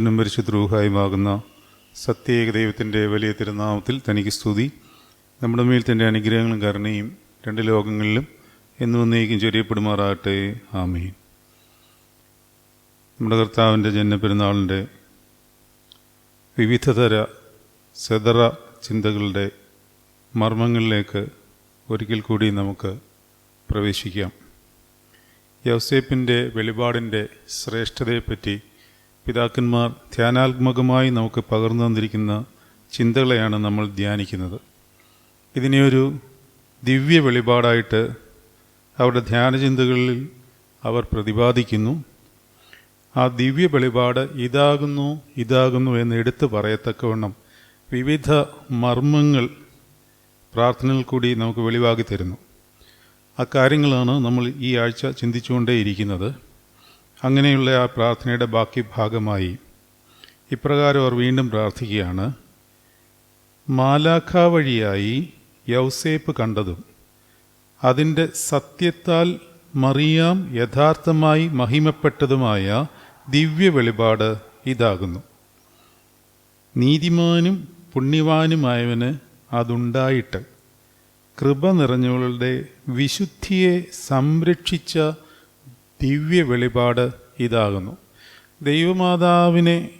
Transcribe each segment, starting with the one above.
പിതാവും പുത്രനും പരിശുദ്ധ റൂഹായുമാകുന്ന സത്യേക ദൈവത്തിന്റെ വലിയ തിരുനാമത്തിൽ തനിക്ക് സ്തുതി. നമ്മുടെ മേൽ തന്റെ അനുഗ്രഹങ്ങളും കരുണയും രണ്ട് ലോകങ്ങളിലും എന്നും എന്നേക്കും ചൊരിയപ്പെടുമാറാകട്ടെ. ആമീൻ. നമ്മുടെ കർത്താവിന്റെ ജന്മപെരുന്നാളിന്റെ വിവിധതര സെതറ ചിന്തകളുടെ മർമ്മങ്ങളിലേക്ക് ഒരിക്കൽ കൂടി നമുക്ക് പ്രവേശിക്കാം. യൗസേപ്പിന്റെ വെളിപാടിന്റെ ശ്രേഷ്ഠതയെപ്പറ്റി പിതാക്കന്മാർ ധ്യാനാത്മകമായി നമുക്ക് പകർന്നു തന്നിരിക്കുന്ന ചിന്തകളെയാണ് നമ്മൾ ധ്യാനിക്കുന്നത്. ഇതിനെ ഒരു ദിവ്യ വെളിപാടായിട്ട് അവരുടെ ധ്യാനചിന്തകളിൽ അവർ പ്രതിപാദിക്കുന്നു. ആ ദിവ്യ വെളിപാട് ഇതാകുന്നു ഇതാകുന്നു എന്ന് എടുത്തു പറയത്തക്കവണ്ണം വിവിധ മർമ്മങ്ങൾ പ്രാർത്ഥനയിൽ കൂടി നമുക്ക് വെളിവാക്കി തരുന്നു. ആ കാര്യങ്ങളാണ് നമ്മൾ ഈ ആഴ്ച ചിന്തിച്ചുകൊണ്ടേയിരിക്കുന്നത്. അങ്ങനെയുള്ള ആ പ്രാർത്ഥനയുടെ ബാക്കി ഭാഗമായി ഇപ്രകാരം അവർ വീണ്ടും പ്രാർത്ഥിക്കുകയാണ്. മാലാഖ വഴിയായി യൗസേപ്പ് കണ്ടതും അതിന്റെ സത്യത്താൽ മറിയാം യഥാർത്ഥമായി മഹിമപ്പെട്ടതുമായ ദിവ്യ വെളിപാട് ഇതാകുന്നു. നീതിമാനും പുണ്യവാനുമായവന് അതുണ്ടായിട്ട് കൃപ നിറഞ്ഞവളുടെ വിശുദ്ധിയെ സംരക്ഷിച്ച ദിവ്യ വെളിപാട് ഇതാകുന്നു. ദൈവമാതാവിനെ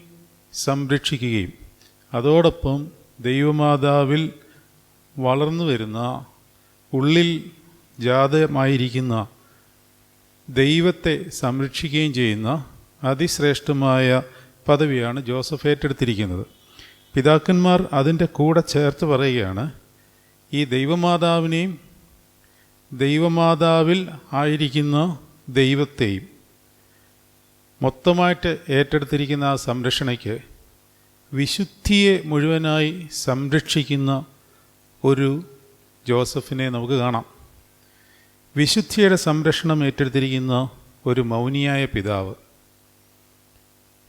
സംരക്ഷിക്കുകയും അതോടൊപ്പം ദൈവമാതാവിൽ വളർന്നു വരുന്ന ഉള്ളിൽ ജാതമായിരിക്കുന്ന ദൈവത്തെ സംരക്ഷിക്കുകയും ചെയ്യുന്ന അതിശ്രേഷ്ഠമായ പദവിയാണ് ജോസഫ് ഏറ്റെടുത്തിരിക്കുന്നത്. പിതാക്കന്മാർ അതിന്റെ കൂടെ ചേർത്ത് പറയുകയാണ് ഈ ദൈവമാതാവിനെയും ദൈവമാതാവിൽ ആയിരിക്കുന്ന ദൈവത്തെയും മൊത്തമായിട്ട് ഏറ്റെടുത്തിരിക്കുന്ന ആ സംരക്ഷണയ്ക്ക് വിശുദ്ധിയെ മുഴുവനായി സംരക്ഷിക്കുന്ന ഒരു ജോസഫിനെ നമുക്ക് കാണാം. വിശുദ്ധിയുടെ സംരക്ഷണം ഏറ്റെടുത്തിരിക്കുന്ന ഒരു മൗനിയായ പിതാവ്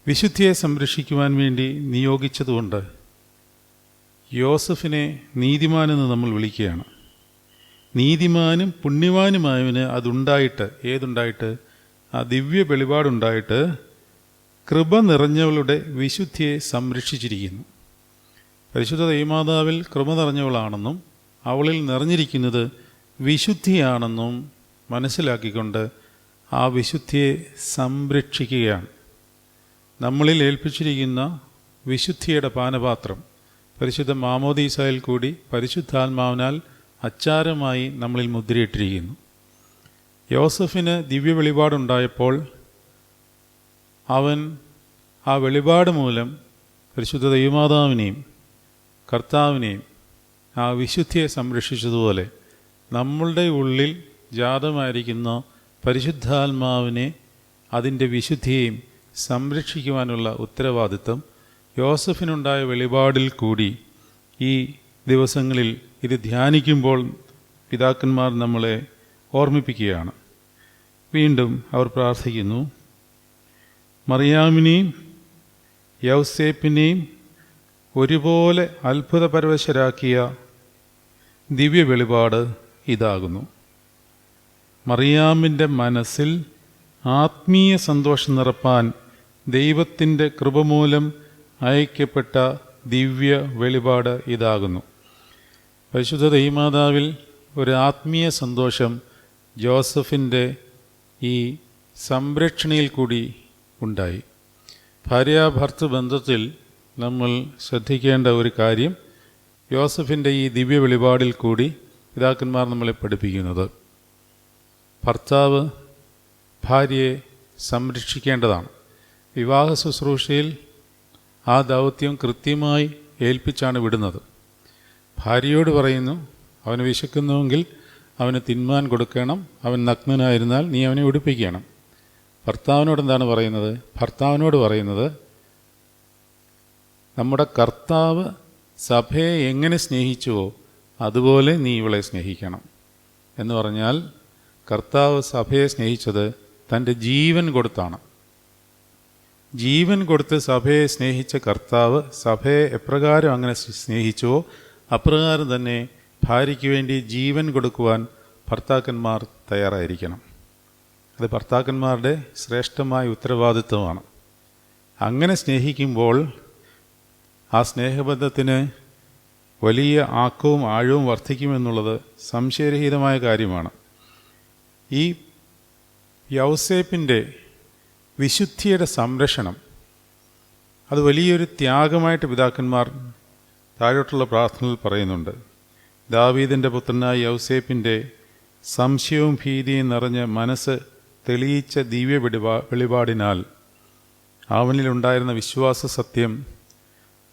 വിശുദ്ധിയെ സംരക്ഷിക്കുവാൻ വേണ്ടി നിയോഗിച്ചതുകൊണ്ട് യോസഫിനെ നീതിമാനെന്ന് നമ്മൾ വിളിക്കുകയാണ്. നീതിമാനും പുണ്യവാനുമായവന് അതുണ്ടായിട്ട് ഏതുണ്ടായിട്ട്? ആ ദിവ്യ വെളിപാടുണ്ടായിട്ട് കൃപ നിറഞ്ഞവളുടെ വിശുദ്ധിയെ സംരക്ഷിച്ചിരിക്കുന്നു. പരിശുദ്ധ ദൈമാതാവിൽ കൃപ നിറഞ്ഞവളാണെന്നും അവളിൽ നിറഞ്ഞിരിക്കുന്നത് വിശുദ്ധിയാണെന്നും മനസ്സിലാക്കിക്കൊണ്ട് ആ വിശുദ്ധിയെ സംരക്ഷിക്കുകയാണ്. നമ്മളിൽ ഏൽപ്പിച്ചിരിക്കുന്ന വിശുദ്ധിയുടെ പാനപാത്രം പരിശുദ്ധ മാമോദീസയിൽ കൂടി പരിശുദ്ധാത്മാവിനാൽ അച്ചാരമായി നമ്മളിൽ മുദ്രയിട്ടിരിക്കുന്നു. യോസഫിന് ദിവ്യ വെളിപാടുണ്ടായപ്പോൾ അവൻ ആ വെളിപാട് മൂലം പരിശുദ്ധ ദൈവമാതാവിനെയും കർത്താവിനെയും ആ വിശുദ്ധിയെ സംരക്ഷിച്ചതുപോലെ നമ്മളുടെ ഉള്ളിൽ ജാതമായിരിക്കുന്ന പരിശുദ്ധാത്മാവിനെ അതിന്റെ വിശുദ്ധിയെയും സംരക്ഷിക്കുവാനുള്ള ഉത്തരവാദിത്വം യോസഫിനുണ്ടായ വെളിപാടിൽ കൂടി ഈ ദിവസങ്ങളിൽ ഇത് ധ്യാനിക്കുമ്പോൾ പിതാക്കന്മാർ നമ്മളെ ഓർമ്മിപ്പിക്കുകയാണ്. വീണ്ടും അവർ പ്രാർത്ഥിക്കുന്നു. മറിയാമിനെയും യൗസേപ്പിനെയും ഒരുപോലെ അത്ഭുതപരവശരാക്കിയ ദിവ്യ വെളിപാട് ഇതാകുന്നു. മറിയാമിന്റെ മനസ്സിൽ ആത്മീയ സന്തോഷം നിറപ്പാൻ ദൈവത്തിന്റെ കൃപമൂലം അയക്കപ്പെട്ട ദിവ്യ വെളിപാട് ഇതാകുന്നു. പരിശുദ്ധ ദൈമാതാവിൽ ഒരു ആത്മീയ സന്തോഷം ജോസഫിന്റെ ഈ സംരക്ഷണയിൽ കൂടി ഉണ്ടായി. ഭാര്യാഭർത്തൃ ബന്ധത്തിൽ നമ്മൾ ശ്രദ്ധിക്കേണ്ട ഒരു കാര്യം ജോസഫിന്റെ ഈ ദിവ്യ വെളിപാടിൽ കൂടി പിതാക്കന്മാർ നമ്മളെ പഠിപ്പിക്കുന്നത്. ഭർത്താവ് ഭാര്യയെ സംരക്ഷിക്കേണ്ടതാണ്. വിവാഹ ശുശ്രൂഷയിൽ ആ ദൗത്യം കൃത്യമായി ഏൽപ്പിച്ചാണ് വിടുന്നത്. ഭാര്യയോട് പറയുന്നു അവന് വിശക്കുന്നുവെങ്കിൽ അവന് തിന്മാൻ കൊടുക്കണം. അവൻ നഗ്നനായിരുന്നാൽ നീ അവനെ ഉടുപ്പിക്കണം. ഭർത്താവിനോട് എന്താണ് പറയുന്നത്? ഭർത്താവിനോട് പറയുന്നത് നമ്മുടെ കർത്താവ് സഭയെ എങ്ങനെ സ്നേഹിച്ചുവോ അതുപോലെ നീ ഇവളെ സ്നേഹിക്കണം. എന്ന് പറഞ്ഞാൽ കർത്താവ് സഭയെ സ്നേഹിച്ചത് തന്റെ ജീവൻ കൊടുത്താണ്. ജീവൻ കൊടുത്ത് സഭയെ സ്നേഹിച്ച കർത്താവ് സഭയെ എപ്രകാരം അങ്ങനെ സ്നേഹിച്ചുവോ അപ്രകാരം തന്നെ ഭാര്യയ്ക്ക് വേണ്ടി ജീവൻ കൊടുക്കുവാൻ ഭർത്താക്കന്മാർ തയ്യാറായിരിക്കണം. അത് ഭർത്താക്കന്മാരുടെ ശ്രേഷ്ഠമായ ഉത്തരവാദിത്വമാണ്. അങ്ങനെ സ്നേഹിക്കുമ്പോൾ ആ സ്നേഹബന്ധത്തിന് വലിയ ആക്കവും ആഴവും വർദ്ധിക്കുമെന്നുള്ളത് സംശയരഹിതമായ കാര്യമാണ്. ഈ യൗസേപ്പിന്റെ വിശുദ്ധിയുടെ സംരക്ഷണം അത് വലിയൊരു ത്യാഗമായിട്ട് പിതാക്കന്മാർ താഴോട്ടുള്ള പ്രാർത്ഥനയിൽ പറയുന്നുണ്ട് ദാവീദിന്റെ പുത്രനായ യൗസേപ്പിന്റെ സംശയവും ഭീതിയും നിറഞ്ഞ മനസ്സ് തെളിയിച്ച ദിവ്യ വെളിപാ വെളിപാടിനാൽ അവനിലുണ്ടായിരുന്ന വിശ്വാസ സത്യം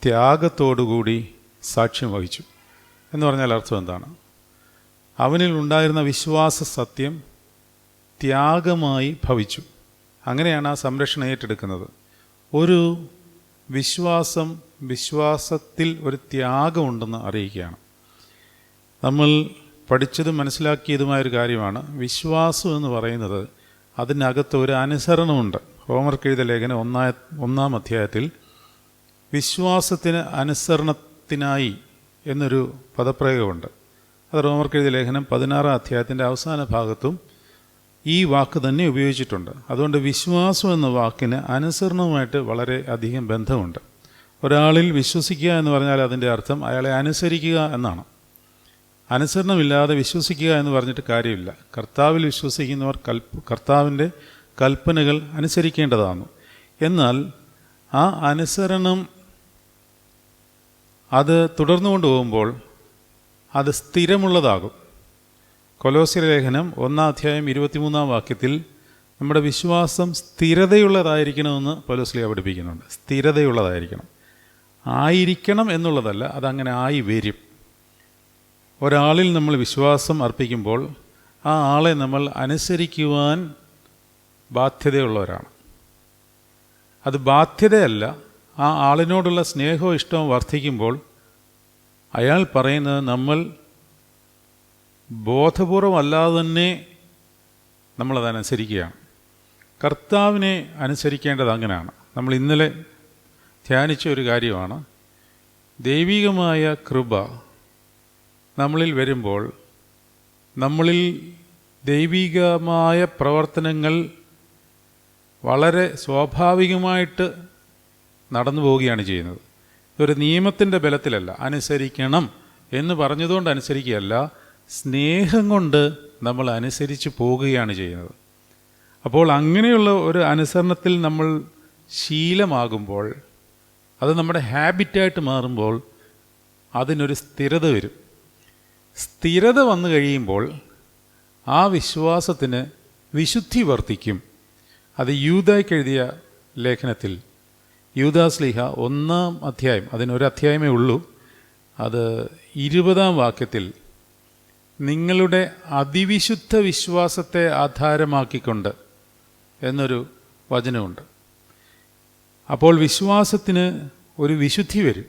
ത്യാഗത്തോടുകൂടി സാക്ഷ്യം വഹിച്ചു. എന്ന് പറഞ്ഞാൽ അർത്ഥം എന്താണ്? അവനിൽ ഉണ്ടായിരുന്ന വിശ്വാസ സത്യം ത്യാഗമായി ഭവിച്ചു. അങ്ങനെയാണ് ആ സംരക്ഷണം ഏറ്റെടുക്കുന്നത്. ഒരു വിശ്വാസം വിശ്വാസത്തിൽ ഒരു ത്യാഗമുണ്ടെന്ന് അറിയിക്കുകയാണ്. നമ്മൾ പഠിച്ചതും മനസ്സിലാക്കിയതുമായൊരു കാര്യമാണ്. വിശ്വാസം എന്ന് പറയുന്നത് അതിനകത്ത് ഒരു അനുസരണമുണ്ട്. ഹോംവർക്ക് ലേഖനം ഒന്നാ ഒന്നാം അധ്യായത്തിൽ വിശ്വാസത്തിന് അനുസരണത്തിനായി എന്നൊരു പദപ്രയോഗമുണ്ട്. അത് റോമർക്ക് ലേഖനം പതിനാറാം അധ്യായത്തിന്റെ അവസാന ഭാഗത്തും ഈ വാക്ക് തന്നെ ഉപയോഗിച്ചിട്ടുണ്ട്. അതുകൊണ്ട് വിശ്വാസം എന്ന വാക്കിന് അനുസരണവുമായിട്ട് വളരെ അധികം ബന്ധമുണ്ട്. ഒരാളിൽ വിശ്വസിക്കുക എന്ന് പറഞ്ഞാൽ അതിന്റെ അർത്ഥം അയാളെ അനുസരിക്കുക എന്നാണ്. അനുസരണമില്ലാതെ വിശ്വസിക്കുക എന്ന് പറഞ്ഞിട്ട് കാര്യമില്ല. കർത്താവിൽ വിശ്വസിക്കുന്നവർ കൽപ്പ് കർത്താവിന്റെ കൽപ്പനകൾ അനുസരിക്കേണ്ടതാണ്. എന്നാൽ ആ അനുസരണം അത് തുടർന്നു കൊണ്ടുപോകുമ്പോൾ അത് സ്ഥിരമുള്ളതാകും. കൊലോസ്യ ലേഖനം ഒന്നാം അധ്യായം ഇരുപത്തിമൂന്നാം വാക്യത്തിൽ നമ്മുടെ വിശ്വാസം സ്ഥിരതയുള്ളതായിരിക്കണമെന്ന് പൊലോസ്ലിയ പഠിപ്പിക്കുന്നുണ്ട്. സ്ഥിരതയുള്ളതായിരിക്കണം. ആയിരിക്കണം എന്നുള്ളതല്ല അതങ്ങനെ ആയി വരും. ഒരാളിൽ നമ്മൾ വിശ്വാസം അർപ്പിക്കുമ്പോൾ ആ ആളെ നമ്മൾ അനുസരിക്കുവാൻ ബാധ്യതയുള്ളവരാണ്. അത് ബാധ്യതയല്ല ആ ആളിനോടുള്ള സ്നേഹവും ഇഷ്ടവും വർദ്ധിക്കുമ്പോൾ അയാൾ പറയുന്നത് നമ്മൾ ബോധപൂർവമല്ലാതെ തന്നെ നമ്മളതനുസരിക്കുകയാണ്. കർത്താവിനെ അനുസരിക്കേണ്ടത് അങ്ങനെയാണ്. നമ്മൾ ഇന്നലെ ധ്യാനിച്ച ഒരു കാര്യമാണ്. ദൈവികമായ കൃപ നമ്മളിൽ വരുമ്പോൾ നമ്മളിൽ ദൈവികമായ പ്രവർത്തനങ്ങൾ വളരെ സ്വാഭാവികമായിട്ട് നടന്നു പോവുകയാണ് ചെയ്യുന്നത്. ഒരു നിയമത്തിന്റെ ബലത്തിലല്ല. അനുസരിക്കണം എന്ന് പറഞ്ഞതുകൊണ്ട് അനുസരിക്കുകയല്ല. സ്നേഹം കൊണ്ട് നമ്മൾ അനുസരിച്ച് പോകുകയാണ് ചെയ്യുന്നത്. അപ്പോൾ അങ്ങനെയുള്ള ഒരു അനുസരണത്തിൽ നമ്മൾ ശീലമാകുമ്പോൾ അത് നമ്മുടെ ഹാബിറ്റായിട്ട് മാറുമ്പോൾ അതിനൊരു സ്ഥിരത വരും. സ്ഥിരത വന്നു കഴിയുമ്പോൾ ആ വിശ്വാസത്തിന് വിശുദ്ധി വർദ്ധിക്കും. അത് യൂതായ്ക്ക് എഴുതിയ ലേഖനത്തിൽ യൂദാസ്ലിഹ ഒന്നാം അധ്യായം അതിനൊരു അധ്യായമേ ഉള്ളൂ അത് ഇരുപതാം വാക്യത്തിൽ നിങ്ങളുടെ അതിവിശുദ്ധ വിശ്വാസത്തെ ആധാരമാക്കിക്കൊണ്ട് എന്നൊരു വചനമുണ്ട്. അപ്പോൾ വിശ്വാസത്തിന് ഒരു വിശുദ്ധി വരും.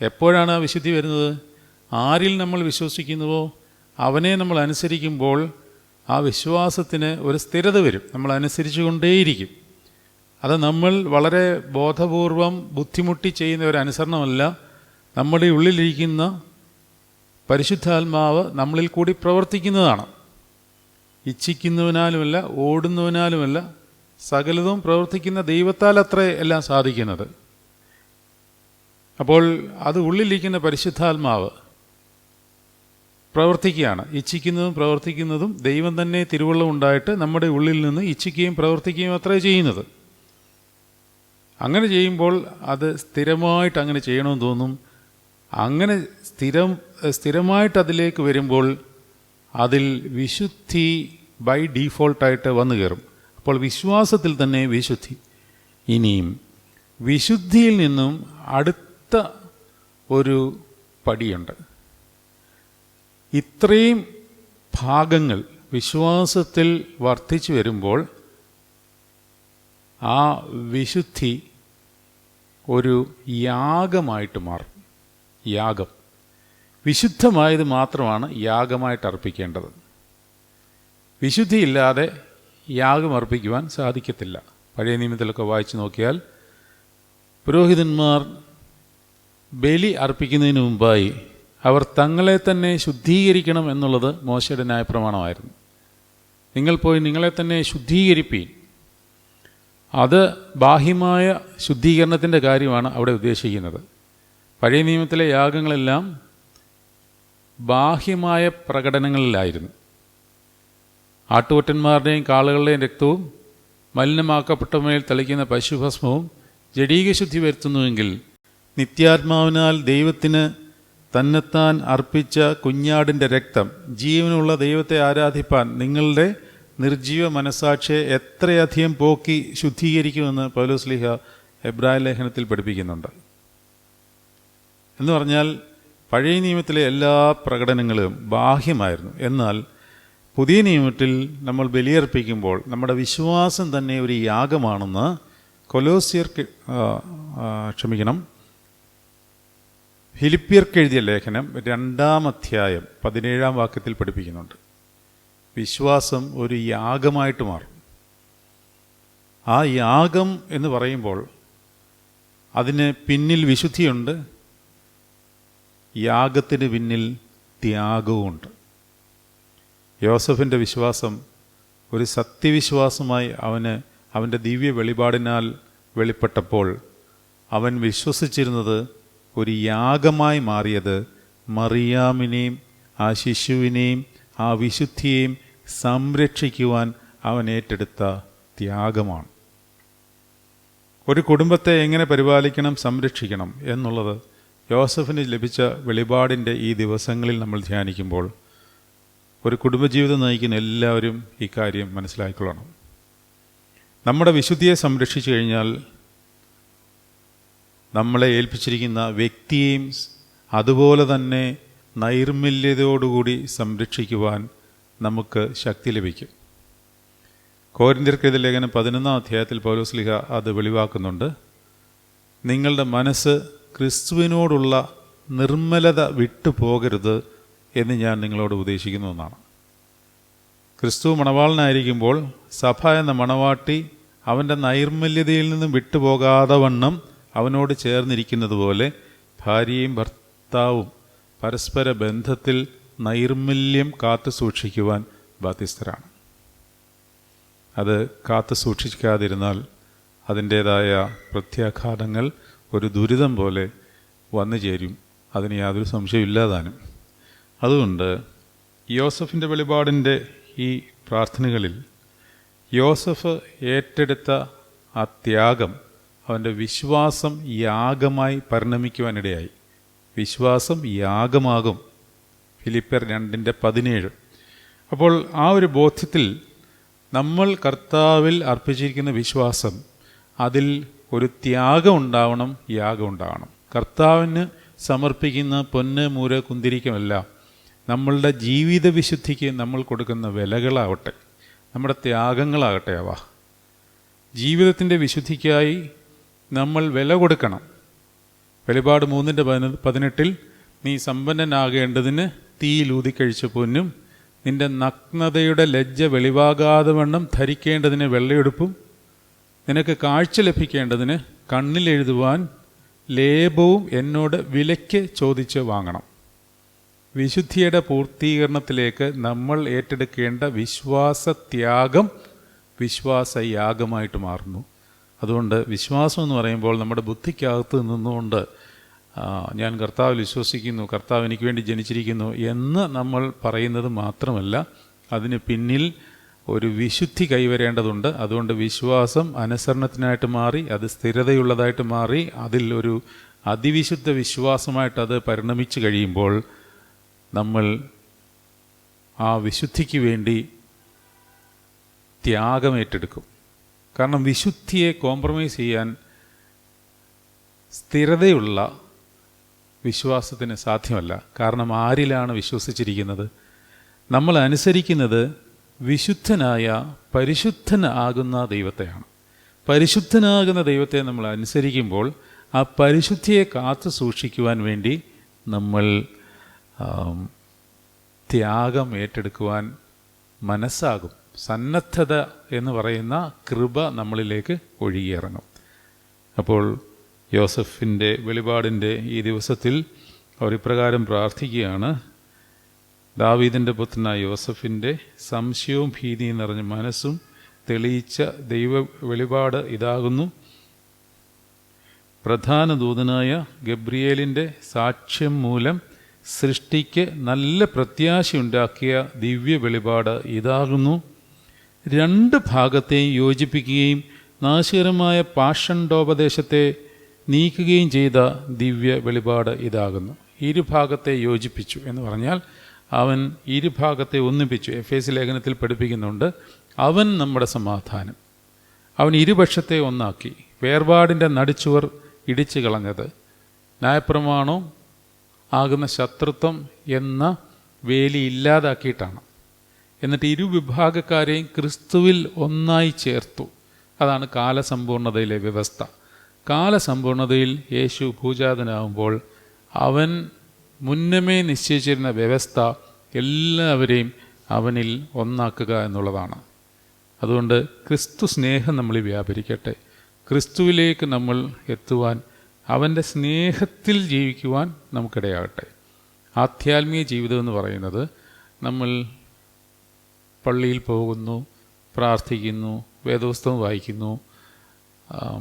എപ്പോഴാണ് ആ വിശുദ്ധി വരുന്നത്? ആരിൽ നമ്മൾ വിശ്വസിക്കുന്നുവോ? അവനെ നമ്മൾ അനുസരിക്കുമ്പോൾ ആ വിശ്വാസത്തിന് ഒരു സ്ഥിരത വരും. നമ്മൾ അനുസരിച്ചു കൊണ്ടേയിരിക്കും അത് നമ്മൾ വളരെ ബോധപൂർവം ബുദ്ധിമുട്ടി ചെയ്യുന്ന ഒരു അനുസരണമല്ല. നമ്മുടെ ഉള്ളിലിരിക്കുന്ന പരിശുദ്ധാത്മാവ് നമ്മളിൽ കൂടി പ്രവർത്തിക്കുന്നതാണ്. ഇച്ഛിക്കുന്നവനാലുമല്ല ഓടുന്നവനാലുമല്ല സകലതും പ്രവർത്തിക്കുന്ന ദൈവത്താൽ അത്രേ എല്ലാം സാധിക്കുന്നത്. അപ്പോൾ അത് ഉള്ളിലിരിക്കുന്ന പരിശുദ്ധാത്മാവ് പ്രവർത്തിക്കുകയാണ്. ഇച്ഛിക്കുന്നതും പ്രവർത്തിക്കുന്നതും ദൈവം തന്നെ തിരുവള്ളം ഉണ്ടായിട്ട് നമ്മുടെ ഉള്ളിൽ നിന്ന് ഇച്ഛിക്കുകയും പ്രവർത്തിക്കുകയും അത്രേ ചെയ്യുന്നത്. അങ്ങനെ ചെയ്യുമ്പോൾ അത് സ്ഥിരമായിട്ട് അങ്ങനെ ചെയ്യണമെന്ന് തോന്നും. അങ്ങനെ സ്ഥിരം സ്ഥിരമായിട്ട് അതിലേക്ക് വരുമ്പോൾ അതിൽ വിശുദ്ധി ബൈ ഡീഫോൾട്ടായിട്ട് വന്നു കയറും. അപ്പോൾ വിശ്വാസത്തിൽ തന്നെ വിശുദ്ധി. ഇനിയും വിശുദ്ധിയിൽ നിന്നും അടുത്ത ഒരു പടിയുണ്ട്. ഇത്രയും ഭാഗങ്ങൾ വിശ്വാസത്തിൽ വർദ്ധിച്ചു വരുമ്പോൾ ആ വിശുദ്ധി ഒരു യാഗമായിട്ട് മാറും. യാഗം. വിശുദ്ധമായത് മാത്രമാണ് യാഗമായിട്ട് അർപ്പിക്കേണ്ടത്. വിശുദ്ധിയില്ലാതെ യാഗം അർപ്പിക്കുവാൻ സാധിക്കത്തില്ല. പഴയ നിയമത്തിലൊക്കെ വായിച്ചു നോക്കിയാൽ പുരോഹിതന്മാർ ബലി അർപ്പിക്കുന്നതിന് മുമ്പായി അവർ തങ്ങളെ തന്നെ ശുദ്ധീകരിക്കണം എന്നുള്ളത് മോശയുടെ ന്യായപ്രമാണമായിരുന്നു. നിങ്ങൾ പോയി നിങ്ങളെ തന്നെ ശുദ്ധീകരിപ്പീൻ. അത് ബാഹ്യമായ ശുദ്ധീകരണത്തിന്റെ കാര്യമാണ് അവിടെ ഉദ്ദേശിക്കുന്നത്. പഴയ നിയമത്തിലെ യാഗങ്ങളെല്ലാം ബാഹ്യമായ പ്രകടനങ്ങളിലായിരുന്നു. ആട്ടുകൊറ്റന്മാരുടെയും കാളുകളുടെയും രക്തവും മലിനമാക്കപ്പെട്ടവയിൽ തളിക്കുന്ന പശുഭസ്മവും ജഡീകശുദ്ധി വരുത്തുന്നുവെങ്കിൽ നിത്യാത്മാവിനാൽ ദൈവത്തിന് തന്നെത്താൻ അർപ്പിച്ച കുഞ്ഞാടിന്റെ രക്തം ജീവനുള്ള ദൈവത്തെ ആരാധിപ്പാൻ നിങ്ങളുടെ നിർജീവ മനസാക്ഷിയെ എത്രയധികം പോക്കി ശുദ്ധീകരിക്കുമെന്ന് പൗലോസ്ലിഹ എബ്രാഹിം ലേഖനത്തിൽ പഠിപ്പിക്കുന്നുണ്ട്. എന്ന് പറഞ്ഞാൽ പഴയ നിയമത്തിലെ എല്ലാ പ്രകടനങ്ങളും ബാഹ്യമായിരുന്നു. എന്നാൽ പുതിയ നിയമത്തിൽ നമ്മൾ ബലിയർപ്പിക്കുമ്പോൾ നമ്മുടെ വിശ്വാസം തന്നെ ഒരു യാഗമാണെന്ന് കൊലോസിയർക്ക് ക്ഷമിക്കണം. ഫിലിപ്പിയർക്ക് എഴുതിയ ലേഖനം രണ്ടാം അധ്യായം പതിനേഴാം വാക്യത്തിൽ പഠിപ്പിക്കുന്നുണ്ട്. വിശ്വാസം ഒരു യാഗമായിട്ട് മാറും. ആ യാഗം എന്ന് പറയുമ്പോൾ അതിന് പിന്നിൽ വിശുദ്ധിയുണ്ട് യാഗത്തിന് പിന്നിൽ ത്യാഗവുമുണ്ട്. യോസഫിന്റെ വിശ്വാസം ഒരു സത്യവിശ്വാസമായി അവന് അവന്റെ ദിവ്യ വെളിപാടിനാൽ വെളിപ്പെട്ടപ്പോൾ അവൻ വിശ്വസിച്ചിരുന്നത് ഒരു യാഗമായി മാറിയത് മറിയാമിനെയും ആ ശിശുവിനെയും ആ വിശുദ്ധിയെയും സംരക്ഷിക്കുവാൻ അവൻ ഏറ്റെടുത്ത ത്യാഗമാണ്. ഒരു കുടുംബത്തെ എങ്ങനെ പരിപാലിക്കണം സംരക്ഷിക്കണം എന്നുള്ളത് യോസഫിന് ലഭിച്ച വെളിപാടിന്റെ ഈ ദിവസങ്ങളിൽ നമ്മൾ ധ്യാനിക്കുമ്പോൾ ഒരു കുടുംബജീവിതം നയിക്കുന്ന എല്ലാവരും ഇക്കാര്യം മനസ്സിലാക്കിക്കൊള്ളണം. നമ്മുടെ വിശുദ്ധിയെ സംരക്ഷിച്ചു കഴിഞ്ഞാൽ നമ്മളെ ഏൽപ്പിച്ചിരിക്കുന്ന വ്യക്തിയെയും അതുപോലെ തന്നെ നൈർമല്യതയോടുകൂടി സംരക്ഷിക്കുവാൻ നമുക്ക് ശക്തി ലഭിക്കും. കോരിന്തിർക്കെതിരെ ലേഖനം പതിനൊന്നാം അധ്യായത്തിൽ പൗലോസ്ലിഹ അത് വെളിവാക്കുന്നുണ്ട്. നിങ്ങളുടെ മനസ്സ് ക്രിസ്തുവിനോടുള്ള നിർമ്മലത വിട്ടു പോകരുത് എന്ന് ഞാൻ നിങ്ങളോട് ഉപദേശിക്കുന്നു ഒന്നാണ്. ക്രിസ്തു മണവാളനായിരിക്കുമ്പോൾ സഭ എന്ന മണവാട്ടി അവന്റെ നൈർമല്യതയിൽ നിന്നും വിട്ടുപോകാതെ വണ്ണം അവനോട് ചേർന്നിരിക്കുന്നത് പോലെ ഭാര്യയും ഭർത്താവും പരസ്പര ബന്ധത്തിൽ നൈർമല്യം കാത്തു സൂക്ഷിക്കുവാൻ ബാധ്യസ്ഥരാണ്. അത് കാത്തു സൂക്ഷിക്കാതിരുന്നാൽ അതിന്റേതായ പ്രത്യാഘാതങ്ങൾ ഒരു ദുരിതം പോലെ വന്നു ചേരും. അതിന് യാതൊരു സംശയമില്ലാതാനും അതുകൊണ്ട് യോസഫിന്റെ വെളിപാടിന്റെ ഈ പ്രാർത്ഥനകളിൽ യോസഫ് ഏറ്റെടുത്ത ആ ത്യാഗം അവന്റെ വിശ്വാസം യാഗമായി പരിണമിക്കുവാനിടയായി. വിശ്വാസം യാഗമാകും. ഫിലിപ്പർ രണ്ടിന്റെ പതിനേഴ്. അപ്പോൾ ആ ഒരു ബോധ്യത്തിൽ നമ്മൾ കർത്താവിൽ അർപ്പിച്ചിരിക്കുന്ന വിശ്വാസം അതിൽ ഒരു ത്യാഗം ഉണ്ടാവണം യാഗം ഉണ്ടാവണം കർത്താവിന് സമർപ്പിക്കുന്ന പൊന്ന് മൂര കുന്തിരിക്കുമല്ല നമ്മളുടെ ജീവിത വിശുദ്ധിക്ക് നമ്മൾ കൊടുക്കുന്ന വിലകളാവട്ടെ നമ്മുടെ ത്യാഗങ്ങളാകട്ടെ അവ. ജീവിതത്തിന്റെ വിശുദ്ധിക്കായി നമ്മൾ വില കൊടുക്കണം. വെളിപാട് മൂന്നിന്റെ പതിന പതിനെട്ടിൽ നീ സമ്പന്നനാകേണ്ടതിന് തീയിലൂതിക്കഴിച്ച പൊന്നും നിന്റെ നഗ്നതയുടെ ലജ്ജ വെളിവാകാതെ വണ്ണം ധരിക്കേണ്ടതിന് വെള്ളയെടുപ്പും നിനക്ക് കാഴ്ച ലഭിക്കേണ്ടതിന് കണ്ണിലെഴുതുവാൻ ലേപവും എന്നോട് വിലയ്ക്ക് ചോദിച്ച് വാങ്ങണം. വിശുദ്ധിയുടെ പൂർത്തീകരണത്തിലേക്ക് നമ്മൾ ഏറ്റെടുക്കേണ്ട വിശ്വാസത്യാഗം വിശ്വാസയാഗമായിട്ട് മാറുന്നു. അതുകൊണ്ട് വിശ്വാസം എന്ന് പറയുമ്പോൾ നമ്മുടെ ബുദ്ധിക്കകത്ത് നിന്നുകൊണ്ട് ഞാൻ കർത്താവിൽ വിശ്വസിക്കുന്നു കർത്താവ് എനിക്ക് വേണ്ടി ജനിച്ചിരിക്കുന്നു എന്ന് നമ്മൾ പറയുന്നത് മാത്രമല്ല അതിന് പിന്നിൽ ഒരു വിശുദ്ധി കൈവരേണ്ടതുണ്ട്. അതുകൊണ്ട് വിശ്വാസം അനുസരണത്തിനായിട്ട് മാറി അത് സ്ഥിരതയുള്ളതായിട്ട് മാറി അതിൽ ഒരു അതിവിശുദ്ധ വിശ്വാസമായിട്ട് അത് പരിണമിച്ചു കഴിയുമ്പോൾ നമ്മൾ ആ വിശുദ്ധിക്ക് വേണ്ടി ത്യാഗമേറ്റെടുക്കും കാരണം വിശുദ്ധിയെ കോംപ്രമൈസ് ചെയ്യാൻ സ്ഥിരതയുള്ള വിശ്വാസത്തിന് സാധ്യമല്ല. കാരണം ആരിലാണ് വിശ്വസിച്ചിരിക്കുന്നത്? നമ്മൾ അനുസരിക്കുന്നത് വിശുദ്ധനായ പരിശുദ്ധനാകുന്ന ദൈവത്തെയാണ്. പരിശുദ്ധനാകുന്ന ദൈവത്തെ നമ്മൾ അനുസരിക്കുമ്പോൾ ആ പരിശുദ്ധിയെ കാത്തു സൂക്ഷിക്കുവാൻ വേണ്ടി നമ്മൾ ത്യാഗം ഏറ്റെടുക്കുവാൻ മനസ്സാകും. സന്നദ്ധത എന്ന് പറയുന്ന കൃപ നമ്മളിലേക്ക് ഒഴുകിയിറങ്ങും. അപ്പോൾ യോസഫിന്റെ വെളിപാടിന്റെ ഈ ദിവസത്തിൽ അവർ ഇപ്രകാരം പ്രാർത്ഥിക്കുകയാണ്. ദാവീദിന്റെ പുത്രനായ യോസഫിന്റെ സംശയവും ഭീതിയും നിറഞ്ഞ മനസ്സും തെളിയിച്ച ദൈവ വെളിപാട് ഇതാകുന്നു. പ്രധാന ദൂതനായ ഗബ്രിയേലിന്റെ സാക്ഷ്യം മൂലം സൃഷ്ടിക്ക് നല്ല പ്രത്യാശയുണ്ടാക്കിയ ദിവ്യ വെളിപാട് ഇതാകുന്നു. രണ്ട് ഭാഗത്തെയും യോജിപ്പിക്കുകയും നാശകരമായ പാഷണ്ടോപദേശത്തെ നീക്കുകയും ചെയ്ത ദിവ്യ വെളിപാട് ഇതാകുന്നു. ഇരുഭാഗത്തെ യോജിപ്പിച്ചു എന്ന് പറഞ്ഞാൽ അവൻ ഇരുഭാഗത്തെ ഒന്നിപ്പിച്ചു. എഫ് എസ് ലേഖനത്തിൽ പഠിപ്പിക്കുന്നുണ്ട് അവൻ നമ്മുടെ സമാധാനം. അവൻ ഇരുപക്ഷത്തെ ഒന്നാക്കി. വേർപാടിന്റെ നടിച്ചുവർ ഇടിച്ചു കളഞ്ഞത്. ന്യായപ്രമാണം ആകുന്ന ശത്രുത്വം എന്ന വേലി ഇല്ലാതാക്കിയിട്ടാണ്. എന്നിട്ട് ഇരുവിഭാഗക്കാരെയും ക്രിസ്തുവിൽ ഒന്നായി ചേർത്തു. അതാണ് കാലസമ്പൂർണതയിലെ വ്യവസ്ഥ. കാലസമ്പൂർണതയിൽ യേശു ഭൂജാതനാകുമ്പോൾ അവൻ മുന്നമേ നിശ്ചയിച്ചിരുന്ന വ്യവസ്ഥ എല്ലാവരെയും അവനിൽ ഒന്നാക്കുക എന്നുള്ളതാണ്. അതുകൊണ്ട് ക്രിസ്തു സ്നേഹം നമ്മൾ വ്യാപരിക്കട്ടെ. ക്രിസ്തുവിലേക്ക് നമ്മൾ എത്തുവാൻ അവന്റെ സ്നേഹത്തിൽ ജീവിക്കുവാൻ നമുക്കിടയാകട്ടെ. ആധ്യാത്മിക ജീവിതം എന്ന് പറയുന്നത് നമ്മൾ പള്ളിയിൽ പോകുന്നു പ്രാർത്ഥിക്കുന്നു വേദപുസ്തകം വായിക്കുന്നു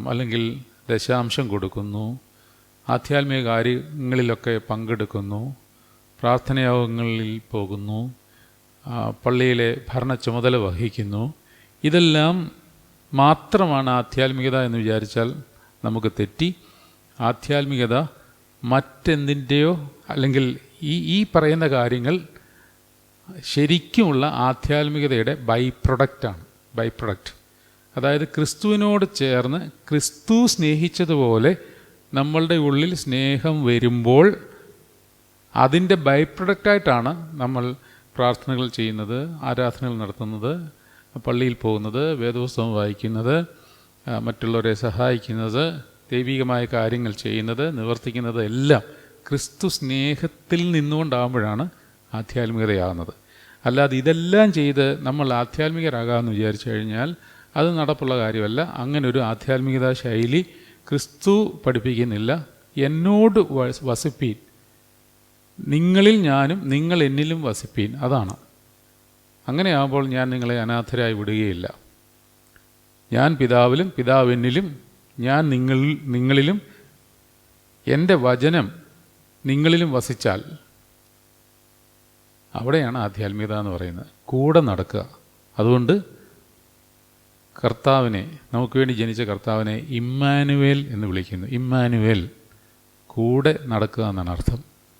അല്ലെങ്കിൽ ദശാംശം കൊടുക്കുന്നു ആധ്യാത്മിക കാര്യങ്ങളിലൊക്കെ പങ്കെടുക്കുന്നു പ്രാർത്ഥനയോഗങ്ങളിൽ പോകുന്നു പള്ളിയിലെ ഭരണ ചുമതല വഹിക്കുന്നു. ഇതെല്ലാം മാത്രമാണ് ആധ്യാത്മികത എന്ന് വിചാരിച്ചാൽ നമുക്ക് തെറ്റി. ആധ്യാത്മികത മറ്റെന്തിന്റെയോ അല്ലെങ്കിൽ ഈ ഈ പറയുന്ന കാര്യങ്ങൾ ശരിക്കുമുള്ള ആധ്യാത്മികതയുടെ ബൈ പ്രൊഡക്റ്റാണ് ബൈ പ്രൊഡക്റ്റ് അതായത് ക്രിസ്തുവിനോട് ചേർന്ന് ക്രിസ്തു സ്നേഹിച്ചതുപോലെ നമ്മളുടെ ഉള്ളിൽ സ്നേഹം വരുമ്പോൾ അതിന്റെ ബൈ പ്രൊഡക്റ്റായിട്ടാണ് നമ്മൾ പ്രാർത്ഥനകൾ ചെയ്യുന്നത് ആരാധനകൾ നടത്തുന്നത് പള്ളിയിൽ പോകുന്നത് വേദപുസ്തകം വായിക്കുന്നത് മറ്റുള്ളവരെ സഹായിക്കുന്നത് ദൈവികമായ കാര്യങ്ങൾ ചെയ്യുന്നത് നിവർത്തിക്കുന്നത് എല്ലാം ക്രിസ്തു സ്നേഹത്തിൽ നിന്നുകൊണ്ടാകുമ്പോഴാണ് ആധ്യാത്മികതയാകുന്നത്. അല്ലാതെ ഇതെല്ലാം ചെയ്ത് നമ്മൾ ആധ്യാത്മികരാകാമെന്ന് വിചാരിച്ചു കഴിഞ്ഞാൽ അത് നടപ്പുള്ള കാര്യമല്ല. അങ്ങനെ ഒരു ആധ്യാത്മികതാ ശൈലി ക്രിസ്തു പഠിപ്പിക്കുന്നില്ല. എന്നോട് വസിപ്പീൻ നിങ്ങളിൽ ഞാനും നിങ്ങൾ എന്നിലും വസിപ്പീൻ. അതാണ്. അങ്ങനെയാകുമ്പോൾ ഞാൻ നിങ്ങളെ അനാഥരായി വിടുകയില്ല. ഞാൻ പിതാവിലും പിതാവ് എന്നിലും ഞാൻ നിങ്ങൾ നിങ്ങളിലും എന്റെ വചനം നിങ്ങളിലും വസിച്ചാൽ അവിടെയാണ് ആധ്യാത്മികത എന്ന് പറയുന്നത്. കൂടെ നടക്കുക. അതുകൊണ്ട് കർത്താവിനെ നമുക്ക് വേണ്ടി ജനിച്ച കർത്താവിനെ ഇമ്മാനുവേൽ എന്ന് വിളിക്കുന്നു. ഇമ്മാനുവേൽ. കൂടെ നടക്കുക എന്നാണ് അർത്ഥം.